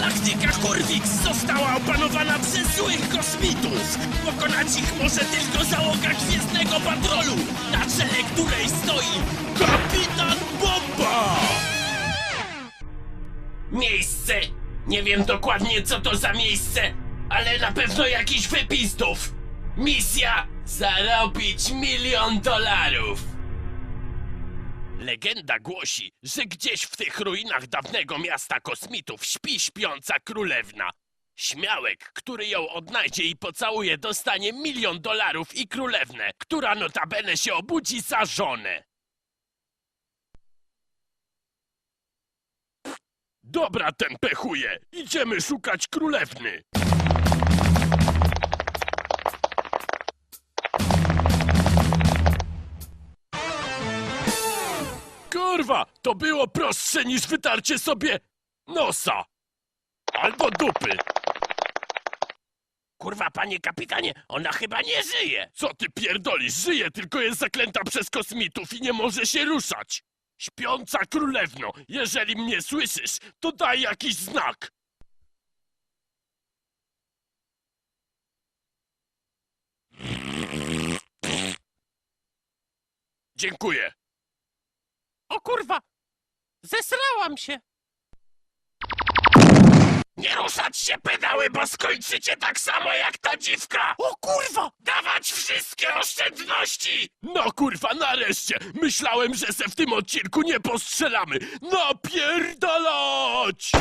Galaktyka Korwix została opanowana przez złych kosmitów. Pokonać ich może tylko załoga Gwiezdnego Patrolu, na czele której stoi Kapitan Bomba! Miejsce! Nie wiem dokładnie co to za miejsce, ale na pewno jakiś wypistów. Misja zarobić milion dolarów. Legenda głosi, że gdzieś w tych ruinach dawnego miasta kosmitów śpi śpiąca królewna. Śmiałek, który ją odnajdzie i pocałuje, dostanie milion dolarów i królewnę, która notabene się obudzi za żonę. Dobra, ten pechuje. Idziemy szukać królewny. Kurwa, to było prostsze niż wytarcie sobie nosa. Albo dupy. Kurwa, panie kapitanie, ona chyba nie żyje. Co ty pierdolisz? Żyje, tylko jest zaklęta przez kosmitów i nie może się ruszać. Śpiąca królewno, jeżeli mnie słyszysz, to daj jakiś znak. Dziękuję. O kurwa! Zesrałam się! Nie ruszać się pedały, bo skończycie tak samo jak ta dziwka! O kurwa! Dawać wszystkie oszczędności! No kurwa, nareszcie! Myślałem, że se w tym odcinku nie postrzelamy! Napierdalać!